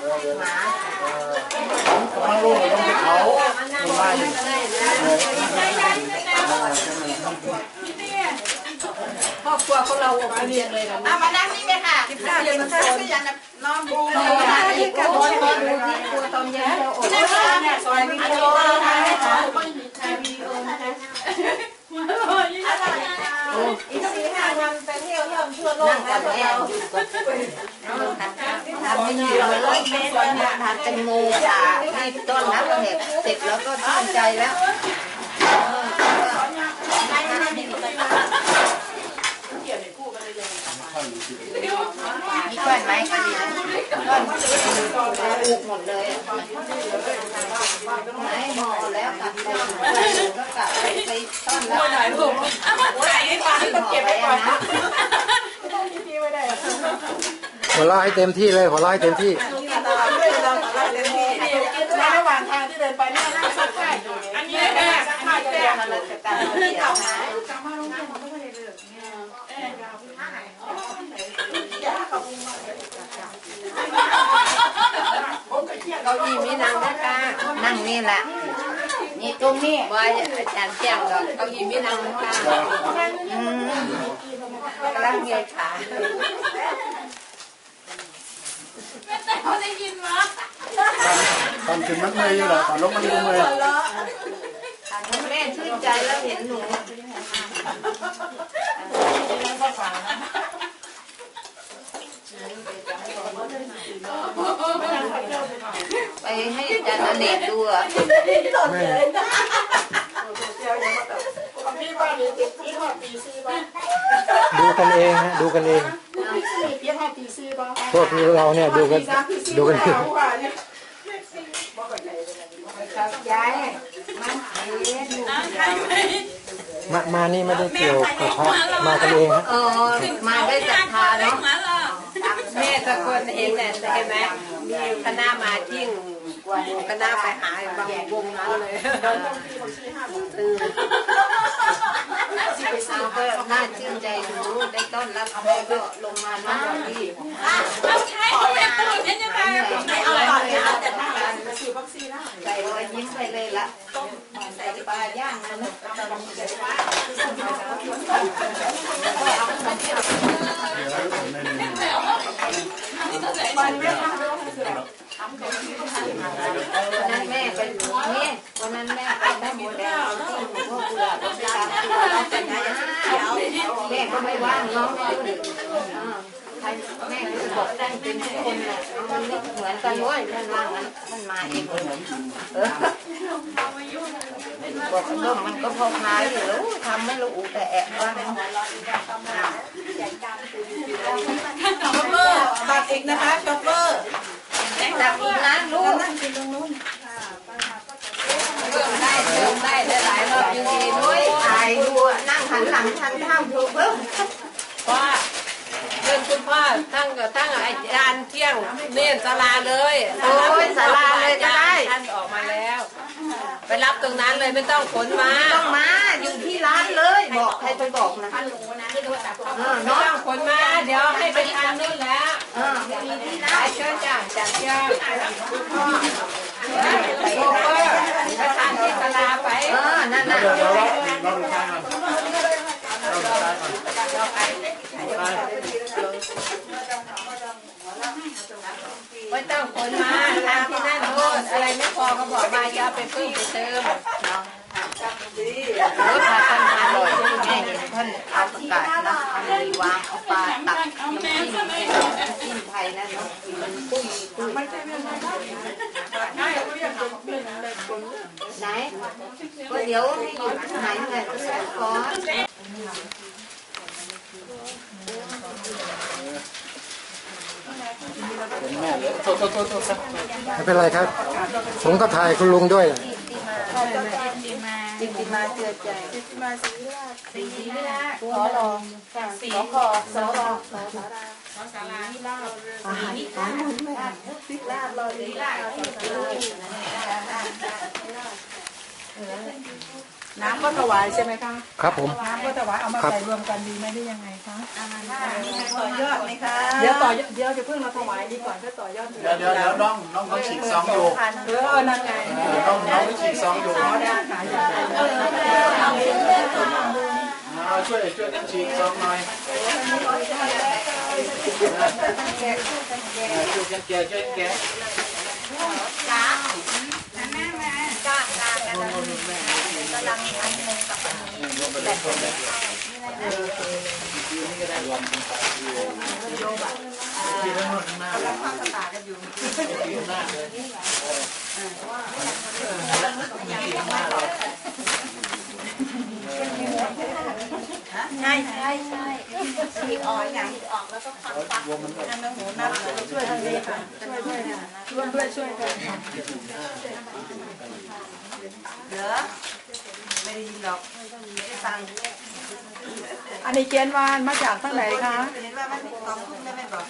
หมากำลังลงลงไปเขาลงมาอยู่ครอบครัวของเราอบอุ่นจังเลยนะเอามานั่งนี่ไหมค่ะสิบห้าเดือนมันคืออย่างน้องบูโอ้ยอีกคนมาดูที่ครัวตอนเย็นเราอบเนี่ยซอยวิดีโอนะคะอี กสี่ห้าวันไปเที่ยวเที่ยวทั่วโลนั่กงกักันบพวกแม่เราอยู่กับทำไม่อยู่เลยทานแตงโมจ่าให้ต้อนรับแขกเสร็จแล้วก็ชื่นใจแล้ว มีก้อนไหมก้อนอุกหมดเลยไหนหมอแล้วกลับไปก็กลับไปไปต้อนรับหน่อยลูกเอามาถ่ายให้ฟังต้องเก็บไว้ก่อนหัวเราะให้เต็มที่เลยหัวเราะให้เต็มที่ในระหว่างทางที่เดินไปแม่นั่งซักผ้าอยู่อันนี้แม่ซักผ้าอยู่เนี่เราจะตามเที่ยว เก้าอี้มีนั่งนะกานั่งนี่แหละ นี่ตรงนี้ ว่าอาจารย์แจ้งดอกเก้าอี้มีนั่งนะกาอืมกำลังเงยขาเขาได้ยินวะตอนขึ้นมันเมย์อยู่เหรอตอนลงมันลงเมย์แม่ชื่นใจแล้วเห็นหนู ไปให้อาจารย์อเนกดูอะแม่พี่บ้านนี้พี่ทอดปีซีบ้างดูกันเองฮะดูกันเองพี่ทอดปีซีบ้างพวกเราเนี่ยดูกันดูกันเองยายมันเห็นมามานี่ไม่ได้เกี่ยวกับพระมากันเองฮะเออมาได้ศรัทธาเนาะ แม่ตะคนเห็นแต่เห็นไหมมีคณะมาทิ้งคณะไปหาบางวงนั้นเลยตื่นเอาก็น่าชื่นใจดูได้ต้อนรับแม่ก็ลงมานั่งที่เอาใช้เอาแบบตลอดยังไงไม่เอาก่อนนะแต่ถ้าฉีดวัคซีนนะใส่รอยยิ้มไปเลยละใส่ปลาย่างนะ นะวันนั้นแม่ไปนี่วันนั้นแม่ไปได้หมดแล้วที่หลวงพ่อกุหลาบไปตามตัวเราไปไหนแม่ก็ไม่ว่างน้องไม่ครแม่ก็บอกได้เป็นคนแหละมันเหมือนกันเว้ยนั่นว่างนั้นมันมาเองเออ บอกก็มันก็พอพายอยู่แล้วทำไม่รู้แต่แอบว่าช็อปเปอร์ตัดอีกนะคะช็อปเปอร์จับอีกนะลูกเพิ่มได้เพิ่มได้หลายรอบอยู่ดีด้วยถ่ายดูนั่งหันหลังทานข้าวดูเพิ่มว่าเพื่อนคุณพ่อตั้งตั้งอาจารย์เที่ยงเน้นศาลาเลยโอ้ยศาลาเลยก็ได้ท่านออกมาแล้ว ไปรับตรงนั้นเลยไม่ต้องขนมาต้องมาอยู่ที่ร้านเลยบอกใครไปบอกนะเออไม่เนาะต้องขนมาเดี๋ยวให้ไปทานนู่นแล้วเออมีที่ไปร้านเชิญจ้าจัดเที่ยงโชเฟอร์ไปทานที่ศาลาไปเออนั่นน่ะเดี๋ยวเราเราดูทางก่อนเราดูทางก่อน ไม่ต้องขนมาทานที่นั่นโน่นอะไรไม่พอก็บอกมาอย่าไปเพิ่มไปเติมรถพาท่านมาเลยแม่เห็นท่านเอาประกาศนะเอามีวางเอาปลาตักน้ำจิ้มจิ้มไทยนะเนาะมันกุ้งกุ้งไหนก็เดี๋ยวให้อยู่ไหนไงก็ใส่ก่อ นแม่เลยโทษโทษโทษโทษครับไม่เป็นไรครับ ผมก็ถ่ายคุณลุงด้วยจิตติมาเจือใจขอรองสีขอสอรอสอสาราอาหารการมุนไม่อ่านลาบรอดีลาบ น้ำก็ถวายใช่ไหมคะครับผม น้ำก็ถวายเอามาครับใส่รวมกันดีไหมได้ยังไงคะต่อยอดไหมคะเดี๋ยวต่อยเดี๋ยวจะเพิ่งมาถวายดีก่อนถ้าต่อยอดเดี๋ยวเดี๋ยวเดี๋ยวน้องน้องเขาฉีกซองอยู่เออนั่นไงน้องน้องเขาฉีกซองอยู่ขายอย่างไรเอาช่วยช่วยกันฉีก ซองหน่อยช่วยกันแกะช่วยกันแกะใช่ใช่ใช่ฉีกออกไงฉีกออกแล้วก็ฟังฟังนั่นนะหูนับช่วยทางนี้ค่ะช่วยด้วยค่ะร่วมด้วยช่วยกันเด้อ ไม่ได้ยินหรอกไม่ได้ฟังอันนี้เกียนวานมาจากทางไหนคะ เห็นว่ามันสองทุ่มได้ไหมบอก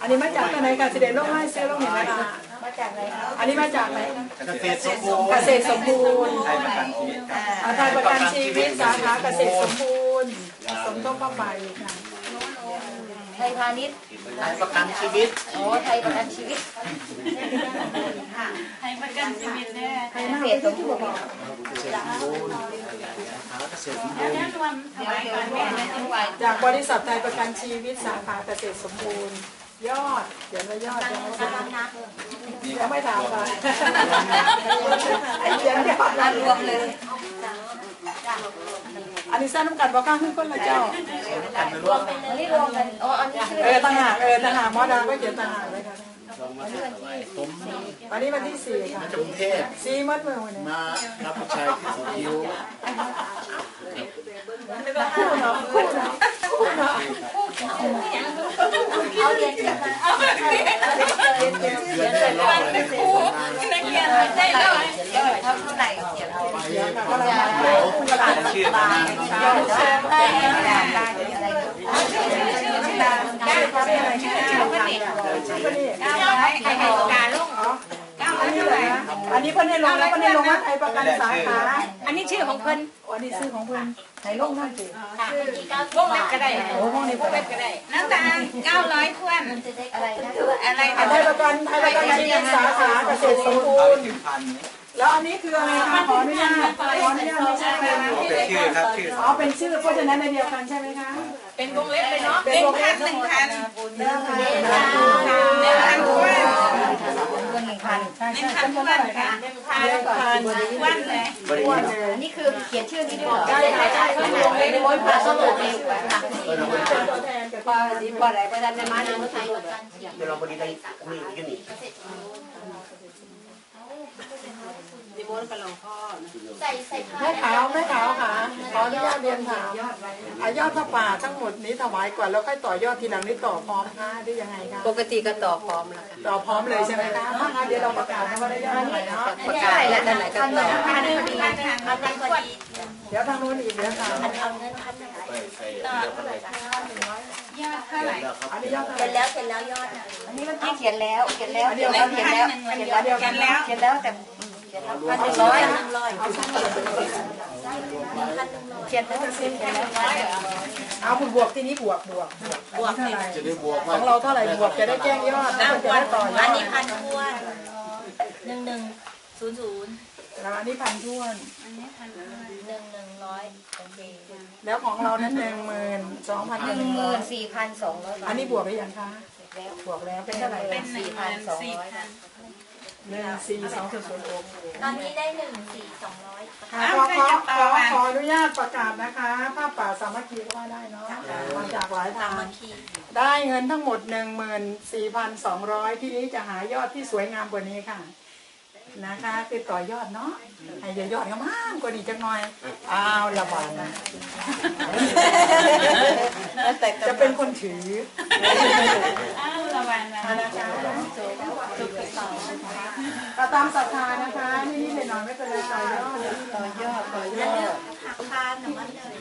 อันนี้มาจากทางไหนคะเสด็จโลกให้เสื้อโลกเห็นไหมคะมาจากไหนคะอันนี้มาจากไหนคะเกษตรสมบูรณ์เกษตรสมบูรณ์ไทยประกันชีวิตอาไทยประกันชีวิตสาขาเกษตรสมบูรณ์สมทบเข้าไปค่ะ ไทยพาณิชย์ไทยประกันชีวิตโอ้ไทยประกันชีวิตใครเกนั่งษไปตรสที่มหับูวรณ์เกษตรสมบูรณ์หาเกษตรสมบูรณ์เดี๋ยวเดี๋ยวแม่นะจังหวัดจากบริษัทไทยประกันชีวิตสาขาเกษตรสมบูรณ์ยอดเดี๋ยวเรายอดยังไม่ถามยังไม่ถามค่ะเขียนยอดมารวมเลย อันนี้สร้างน้ำกันบอกข้างขึ้นคนละเจ้ากันไม่รู้อันนี้รวมกันอ๋ออันนี้ชื่อเออต่างหากเออต่างหากหมอดาก็เขียนต่างหากเลยค่ะผมวันนี้วันที่สี่ค่ะมาจากกรุงเทพสี่มัดมือวันนี้มารับผู้ชายที่สีคิ้วคู่เนาะคู่เนาะคู่เนาะเอาเรียนเขียนมาเอาเรียนเรียนเขียนชื่อเดือนเขียนได้เลยรอบเลยเขียนได้เลยเขียนเท่าเท่าไหร่เขียนไปก็เรามาประกาศชื่อมายอดเชิญได้ได้ได้อะไรชื่อน้ำตาลได้ครับอะไรชื่อชื่อพนิก็นี่เก้าร้อยใครให้การลูกอั นนี้เลยนะอันนี้เพิ่นให้ลงแล้วเพิ่นให้ลงว่าไทยประกันสาขาอันนี้ชื่อของเพิ่นอันนี้ชื่อของเพิ่นไทยลงนั่นสิวงเล็บก็ได้โอ้ห้องนี้เพิ่นก็ได้น้ำตาลเก้าร้อยทวนอะไรนะอะไรไทยประกันไทยประกันชีวิตสาขาเกษตรสมบูรณ์แล้วอันนี้คืออะไรคะขออนุญาตขออนุญาตไม่ใช่อะไรนะเป็นชื่อครับชื่ออ๋อเป็นชื่อเพราะฉะนั้นในเดียวกันใช่ไหมคะ เป็นวงเล็บเลยเนาะเป็นวงเล็บหนึ่งพันเดิมค่ะหนึ่งพันทวน หนึ่งพันใช่ใช่จำนวนเท่าไหร่คะหนึ่งพันเดิมพันทวนเลยอ้วนเลยอันนี้คือเขียนชื่อนี้ด้วยได้ได้ได้เพิ่มวงเล็บโอยผ่าสมุดเองค่ะเป็นตัวแทนกับปอดีปอไหนประดันในมาในมือไทยเดี๋ยวเราพอ ดีได้นี่ก็นี่ใส่ใส่ผ้าแม่ขาวแม่ขาวค่ะขออนุญาตเรียนถามอายอดผ้าป่าทั้งหมดนี้ถวายก่อนแล้วค่อยต่อยอดทีหลังนี้ต่อพร้อมค่ะได้ยังไงคะปกติก็ต่อพร้อมแล้วค่ะต่อพร้อมเลยใช่ไหมคะถ้างั้นเดี๋ยวเราประกาศว่าได้ยอดเท่าไหร่เนาะประกาศแล้วนั่นแหละก็ต่อพันพอดีพันพันพอดีเดี๋ยวทางโน้นอีกเดี๋ยวค่ะเอาเงินพันหนึ่งยอดเท่าไหร่อันนี้ยอดเท่าไหเขีร่ยนแล้วเขียนแล้วยอดอันนี้มันที่เขียนแล้วเขียนแล้วเขียนแล้วเขียนแล้วเขียนแล้วเขี ยนแล้วเขียนแล้วแต่เขียนแล้วพันหนึ่งร้อยเขียนแล้วเขียนแล้วร้อยเอาคุณบวกที่นี้บวกบวกบวกเท่าไหร่จะได้บวกของเราเท่าไหร่บวกจะได้แจ้งยอดแล้วจะได้ต่อยออันนี้พันทวนหนึ่งหนึ่งศูนย์ศูนย์ แล้วอันนี้พันท้วน อันนี้พันหนึ่งหนึ่งร้อยโอเคแล้วของเรานั้นหนึ่งหมื่นสองพันหหนึ่นึ่งงหมื่นสี่พันสองร้อยอันนี้บวกหรือยังคะบวกแล้วเป็นเท่าไหร่เป็นสี่พันสองร้อยหนึ่งสี่สองศูนย์ศูนย์หกตอนนี้ได้หนึ่งสี่สองร้อยค่ะขอขอขอขออนุญาตประกาศนะคะผ้าป่าสามัคคีก็ว่าได้เนาะมาจากหลายทางได้เงินทั้งหมด 14,200 ที่นี้จะหายอดที่สวยงามกว่านี้ค่ะ นะคะคือต่อยอดเนาะให้ยอดก็มากกว่านี้จังหน่อยอ้าวระบาดนะจะเป็นคนถือนะคะก็ตามศรัทธานะคะนี่นี่หน่อยๆไม่เป็นไรต่อยอดต่อยอดต่อยอดหักคานหนูมันเลย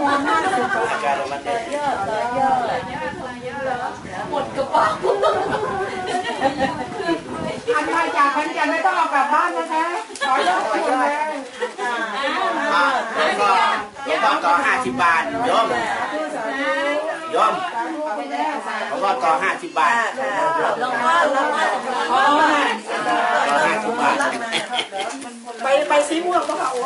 งวมากสุดการเรามันได้ยอดต่อยอด หมดกระเป๋า อันมาจากพันแก่นไม่ต้องเอากลับบ้านนะคะขอยอดคุณเลยก็ก็ต่อห้าสิบบาทโยมโยมเขาก็ต่อห้าสิบบาทลงว่าลงว่าอ๋อต่อห้าสิบบาทไปไปสีม่วงปะคะโอ้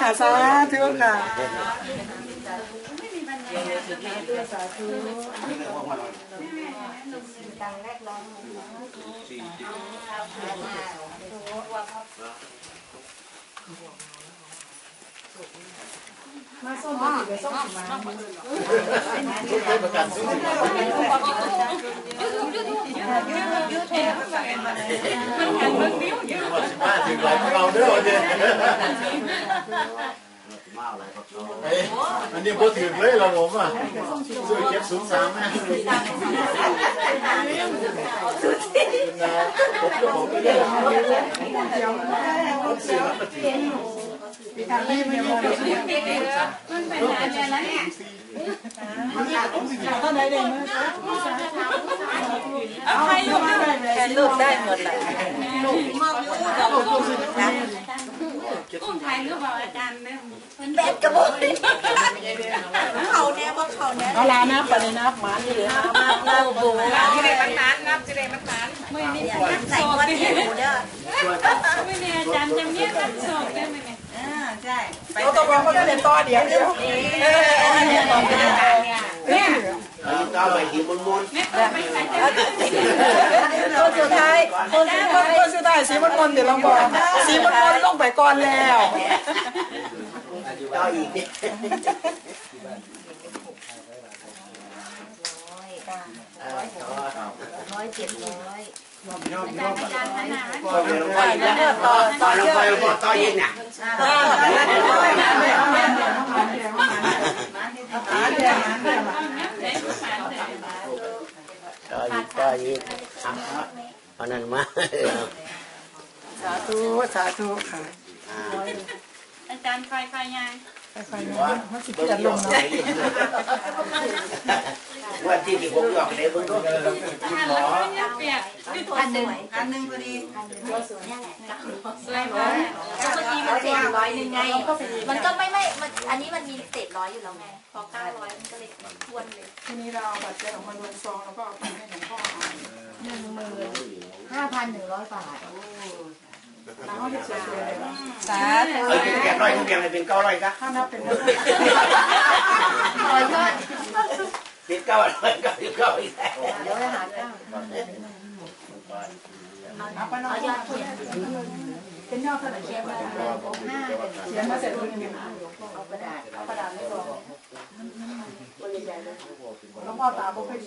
ค่ะสาธุค่ะสาธุ มาส้มมาติดไปส้มมาประกันซื้อมาถึงไรพวกเราเด้อเด้เอ้ยอันนี้พอถึงเลยเราผมอะซื้อเก็บสูงสามแม่ผมก็ผมก็เล่นซื้อแล้วก็ถึงทางนี้ไม่มองท่านไหนเด่นไหมเอาให้ลูกได้เลยแค่ลูกได้หมดแหละเอาลานับไปเลยนับหมานี่เลยเราบูจะได้มันนานนับจะได้มันนานไม่นี่ใส่วันที่หมูเด้อไม่เนี่ยอาจารย์จำเนี่ยกันสอบได้ไหมเนี่ยอ่าใช่เราตกลงเขาจะเด่นต่อเดี๋ยวเดียวเออเนี่ย ก็ไปหิมุนมุนคนสุดท้ายคนสุดคนท้ายคนสุดท้ายสีมันมนเดี๋ยวลองบอกสีมันมนลงไปก่อนแล้วก็อีกเนี่ยร้อยเจ็ดร้อยต่อต่อลงไปลงไปต่อยิงน่ะต่อ ยิงต่อยิงเอานั้นมาสาธุสาธุค่ะอาจารย์ไฟไฟยาย ไปๆนะมันสิเปลี่ยนลงเนาะวันที่ที่ผมออกได้เพิ่งรู้นี่ยเปียกพันหนึ่งอันหนึ่งพอดีเนี่ยแหละสวยมากเมื่อกี้มันเศษร้อยหนึ่งไง มันก็ไม่ไม่อันนี้มันมีเศษร้อยอยู่แล้วไง พอเก้าร้อยมันก็เลยทวนเลย ทีนี้เราบัตรเจ็ออกมาลงซองแล้วก็เอาไปให้หลวงพ่อหนึ่งหมื่นห้าพันหนึ่งร้อยบาท สาธุเออแกร้อยทุกอย่างเลยเป็นเก้าร้อยซะถ้านับเป็นร้อยยอดเป็นเก้าร้อยเก้าสิบเก้าอีกแล้วเดี๋ยวไปหาเก้าเอาไปน้อยยอดเป็นยอดเท่าไหร่เขียนมาห้าเขียนมาเสร็จแล้วยังไงเอากระดาษเอากระดาษไม่รองตัวใหญ่ๆเลยหลวพ่อตาบ่ค่อยดี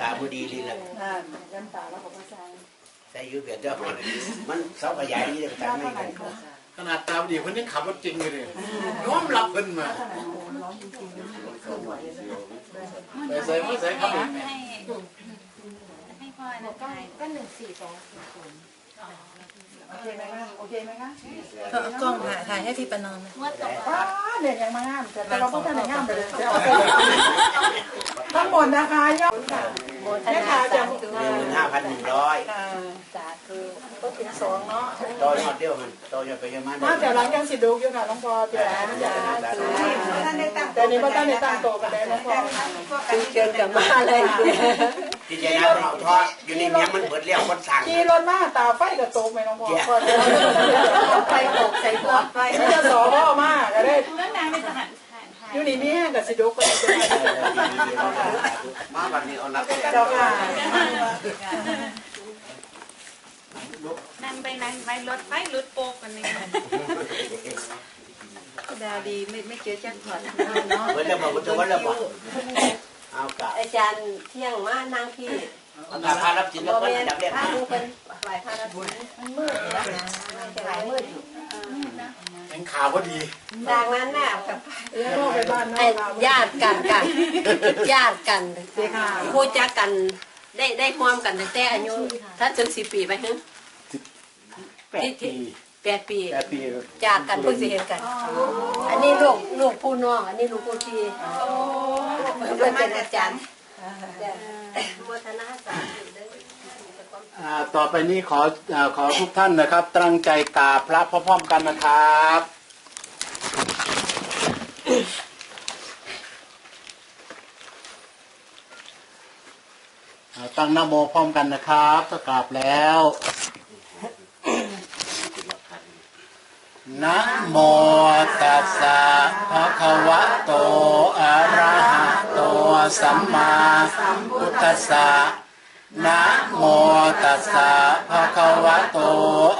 ตาบุดีดีเละๆนั่นยันตาแล้วก็ใส่ ใส่ยูเบียดเจ้ามันเสาขยายนี่เลยยตาอดไม่เท่าไหร่กันคะขนาดตาดีคนนี้ขับรถจริงเลยน้อมรับเพิ่นมาแต่ใส่ไม่ใส่ครับให้ให้พ่อนะก็ก็หนึ่งสี่สอง โอเคไหมคะโอเคไหมคะกล้องถ่ายถ่ายให้พี่ประนอมงวดต่อไปว้าเนี่ยยังมางามแต่เราก็ท่านไหนงามไปเลยจะเอาไปทั้งหมดนะคะยอดค่ะโบทแม่นาค้าจะสาธุหนึ่งหมื่นห้าพันหนึ่งร้อยสาธุก็ถึงสองเนาะต่อยอดเดียวมันต่อยอดไปยังมันมาแต่หลังยังสิดูอยู่ค่ะหลวงพ่อเดี๋ยวนะอย่าแต่นี้พ่อท่านได้ตั้งโตกันแล้วหลวงพ่อคือเกินกับมาเลย ที่ใจนะเราทอดอยู่ในเนี้ยมันเปิดเรียกคนสั่งขี่รถมาตาไฟกับโตกไหมหลวงพ่อพอจะไฟตกใส่หัวไฟไม่จะสอพ่อมากก็ได้เรื่องนางในทหารอยู่นี่มีแห้งกับสิดูก็ได้มาวันนี้เอานับเจ้าค่ะนางไปนางไปรถไฟรถโปกกันนึงดาดีไม่ไม่เจอแจ็คพอตเหมือนจะบอกว่าจะว่าจะบอก เอากะอาจารย์เที่ยงมานางพี่เอากะพารับสินแล้วก็จับเรียกพาดูเป็นหลายพาราบุญมันมืดนะหายมืดอยู่เห็นข่าวพอดีจากนั้นน่ะเดี๋ยวพ่อไปบ้านน้อไอ้งเราญาติกันกันญาติกันพูดจักกันได้ได้ความกันตั้งแต่อายุถ้าถึงสิบปีไปฮะแปดปีแปดปีแปดปีจากกันเพิ่งสิเห็นกัน อันนี้ลูกลูกผู้น้อง อันนี้ลูกผู้พี่ เพื่อนเป็นอาจารย์โมทนาสาธุต่อไปนี้ขอขอทุกท่านนะครับ ตั้งใจกราบพระพร้อมๆกันนะครับตั้งนะโมพร้อมกันนะครับถ้ากราบแล้ว นะโมตัสสะภะคะวะโต อะระหะโต สัมมาสัมพุทธัสสะนะโมตัสสะภะคะวะโต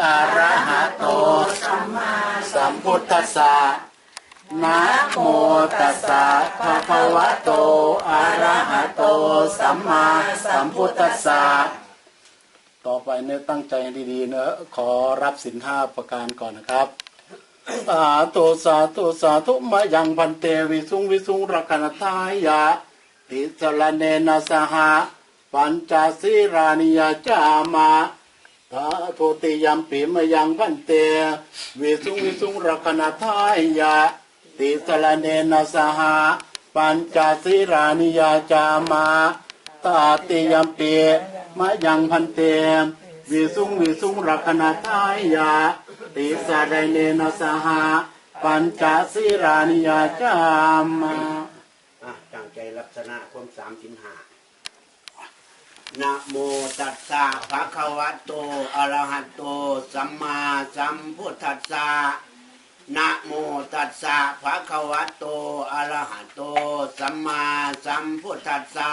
อะระหะโต สัมมาสัมพุทธัสสะนะโมตัสสะภะคะวะโต อะระหะโต สัมมาสัมพุทธัสสะต่อไปเนี่ยตั้งใจดีๆเนอะขอรับสินห้าประการก่อนนะครับ สาธุสาธุสาธุมายังพันเตวิสุงวิสุงรักนทายะติสรเนนะสหะปัญจศีรานิยจามาทาทุติยมปีมายังพันเตวิสุงวิสุงรักนทายะติสรเนนะสหะปัญจศีรานิยจามาตาติยมปีมายังพันเตวิสุงวิสุงรักนทายะ ติสารเนนสหะปัญจศีรานิยาจามาอะตั้งใจลักษณะความสามสิบห้านะโมตัสสะภะคะวะโตอะระหะโต สัมมาสัมพุทธัสสะนะโมตัสสะภะคะวะโตอะระหะโต สัมมาสัมพุทธัสสะ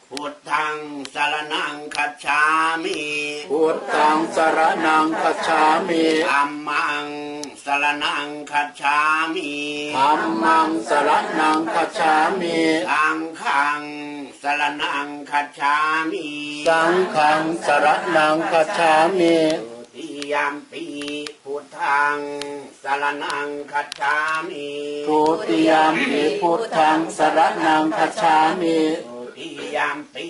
พุทธังสารนังคัจฉามิพุทธังสรนังคัจฉามิธัมมังสารนังคัจฉามิธัมมังสรนังคัจฉามิสังฆังสารนังคัจฉามิสังฆังสรนังคัจฉามิติยามปีพุทธังสารนังคัจฉามิทุติยามปิพุทธังสรนังคัจฉามิติ ยามปี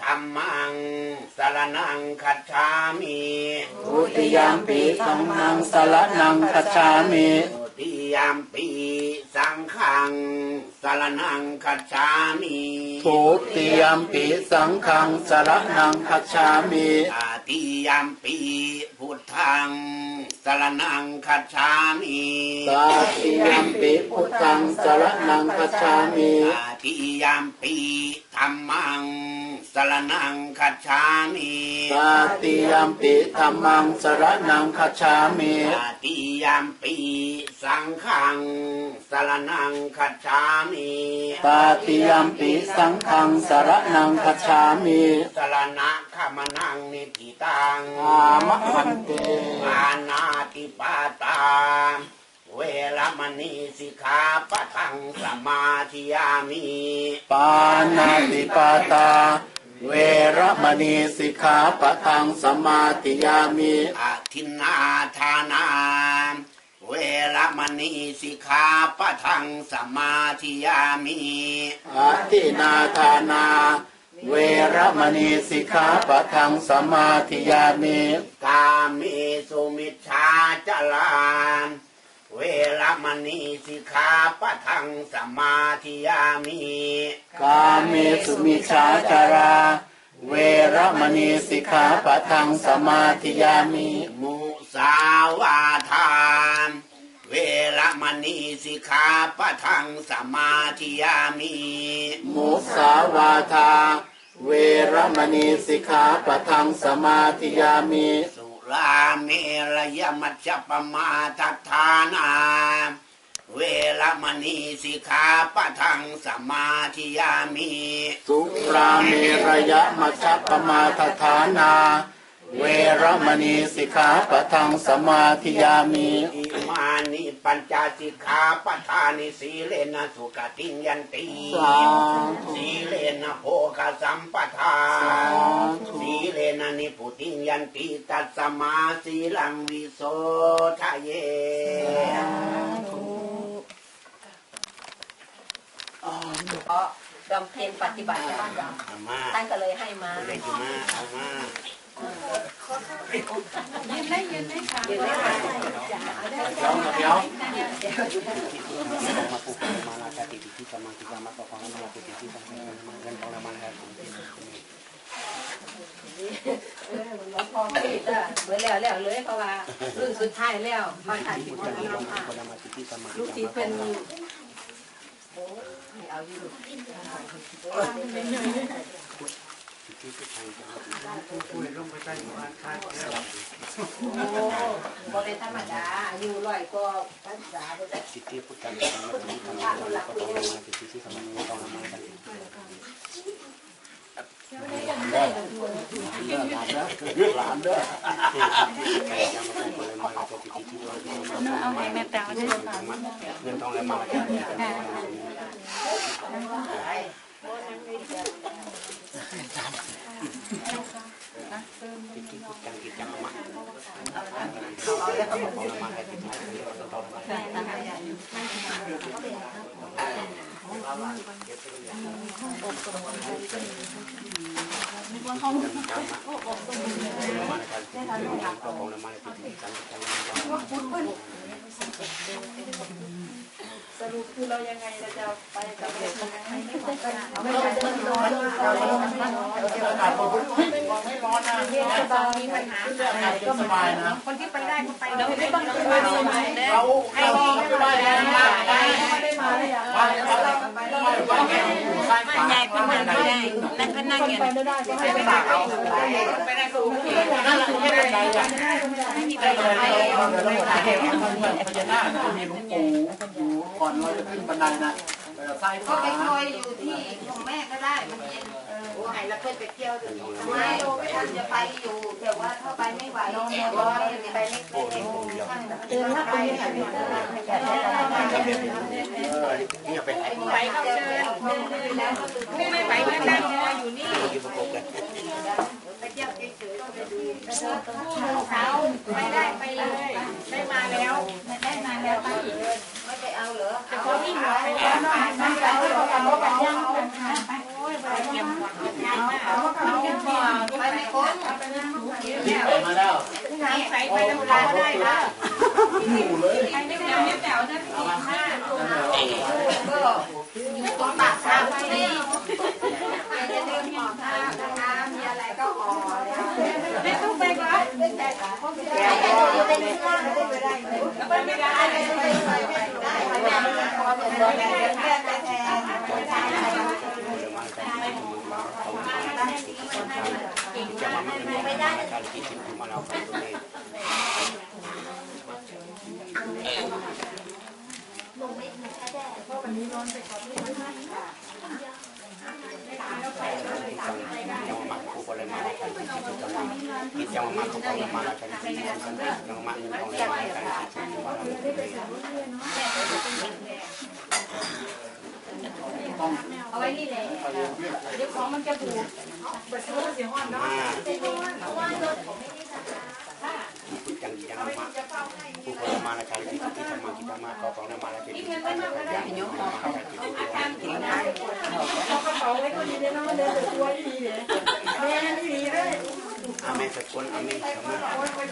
ธัมมังสารนังคัจฉามิทุติยามปิธัมมังสรนังคัจฉามิติยามปีสังฆังสารนังคัจฉามิทุติยามปิสังฆังสรนังคัจฉามิตาติยามปีพุทธังสารนังคัจฉามิตาติยามปิพุทธังสรนังคัจฉามิตา ติยามปีธรรมังสารนังคัจฉามิตาติยามปิธัมมังสรนังคัจฉามิตาติยามปีสังฆังสารนังคัจฉามิตาติยามปิสังฆังสรนังคัจฉามิสารณะขมนังนิพิตังอามะพันเตอานาติปาตา เวรมณีสิกขาปะทังสมาธิยามิปานาติปาตา เวรมณีสิกขาปะทังสมมาติยามิอาทินนาทานาเวรมณีสิกขาปะทังสมาธิยามิอาทินาทานา เวรมณีสิกขาปะทังสมมาธิยามิกาเมสุมิชฌาจลาน เวรมณีสิกขาปะทังสมาธิยามิกาเมสุมิชาจารา เวรมณีสิกขาปะทังสมมาธิยามิมุสาวาทานเวรมณีสิกขาปะทังสมาธิยามิมุสาวาทาเวรมณีสิกขาปะทังสมมาธิยามิสุ ราเมรยมัจจปมาทัฏฐานาเวรมณีสิกขาปะทังสมาธิยามิสุราเมรยะมัชฌปมาทฐานา เวรมณีสิกขาปะทังสมาธิยามิ ปัญจสิกขาปะทานิสีเลนะสุขติงยันติสาธุสีเลนะโภคสัมปทาสาธุสีเลนะนิพุติงยันติตัสสมาสีลังวิโสทะเยเพราะบำเพ็ญปฏิบัติธรรมอามาท่านก็เลยให้มาเลยจุมาเอามายืนได้ยืนได้ค่ะเดี๋ยวเดี๋ยวมาปุกมาลาชาติที่สมาธิสมาปะ พอปิดอะเหมือแล้วแล้วเลยเพราะว่ารุ่นสุดท้ายแล้วมาถ่ายผิดคนละมาลูกศิษย์เป็นเอาอยู่ คุยลงไปใต้หัวคายโอ้บ่เป็นธรรมดาอายุร้อยก็ภาษาบ่ได้สิทธิพุทธังสมาธิธรรมะก็ต้องมาสิทธิที่สมาธิต้องมากันหลานเด้อเอาให้แม่ต๋วด้วยเงินทองแล้วมา ที่ที่พุทธังที่จังมาเอาแล้วก็ของเรามาให้ที่ที่ สรุปคือเรายังไงเราจะไปกับเด็กคนไหนไม่ต้องกันไม่ต้องเดินร้อนเราเลยมันอากาศผมไม่ร้อนนะเย็นสบายมีปัญหาอากาศก็สบายนะคนที่ไปได้ก็ไปเราไม่ต้องไปดีไหมเราให้มองไม่ได้แล้วนะไม่ได้ มาได้ยังไปเราไปไปแก่อยู่ใต้ไม่ป่าใหญ่ประมาณไม่ได้นั่นก็นั่งคนเงินไปไม่ได้ก็ให้ไปปากเอาไปได้ก็โอเคนั่นแหละไม่เป็นไรอะไม่มีได้ปัญเลหายเราเราหมดเทพพญานาคจะมีหลวงปู่อยู่ก่อนเราจะขึ้นบันไดนะใต้ก็ฝาไปคอยอยู่ที่ของแม่ก็ได้มันเย็น โอ้ยแล้วเคยไปเที่ยวถึงไม่ท่านจะไปอยู่แต่ว่าถ้าไปไม่ไหวเนี่ยก็ไปเล็กๆท่านเดินถ้าไปไม่ไหวนี่เป็นไอ้ไปก็เชิญแล้วก็ตื่นไม่ไม่ไหวก็นั่งรอยู่นี่ที่ประกบกันไปเที่ยวเฉยๆก็ไปดูเช้าไปได้ไปเลย ได้มาแล้ว ได้มาแล้วไปไม่ไปเอาเหรอ แต่เขาที่หัวไปแล้ว มันไปแล้วกันว่ากันยัง โอ้ยไปเก็บหวังงานมาก เอาว่ากันยังก่อน ไปไม่พ้น ที่ไปมาแล้ว ใส่ ไปน้ำลายได้ละหมู่เลยไปไม่ได้แม่แต๋วนะพี่ห้าก็ต้องตัดทางนี้ไปจะเดินหอทางนะคะมีอะไรก็หอแล้วไม่ต้องไปก่อนไม่ใช่ค่ะไม่ได้เลยไปไม่ได้ไม่ได้ไม่ได้ไม่ได้ไม่ได้พอจะโดนแกแทนแทนไม่ได้จะมาไม่ได้การคิดถึงมาเราไปตรงนี้ จังหวะคู่คนเลยมาแล้วกันคิดจังหวะคู่คน เลยมาแล้วกันจังหวะเงินทองเลยมาแล้วกันคิดจังหวะเอาไว้นี่เลยเดี๋ยวของมันจะถูกไปซื้อเสียงอ่อนเนาะจังจังหวะคู่คนเลยมาแล้วกันคิดที่จังหวะคิดจังหวะก็ของเลยมาแล้วกันคิดจังหวะอย่ามาแล้วกันคิด เอากระเป๋าไว้ก็ดีเลยเนาะ เดินแต่ตั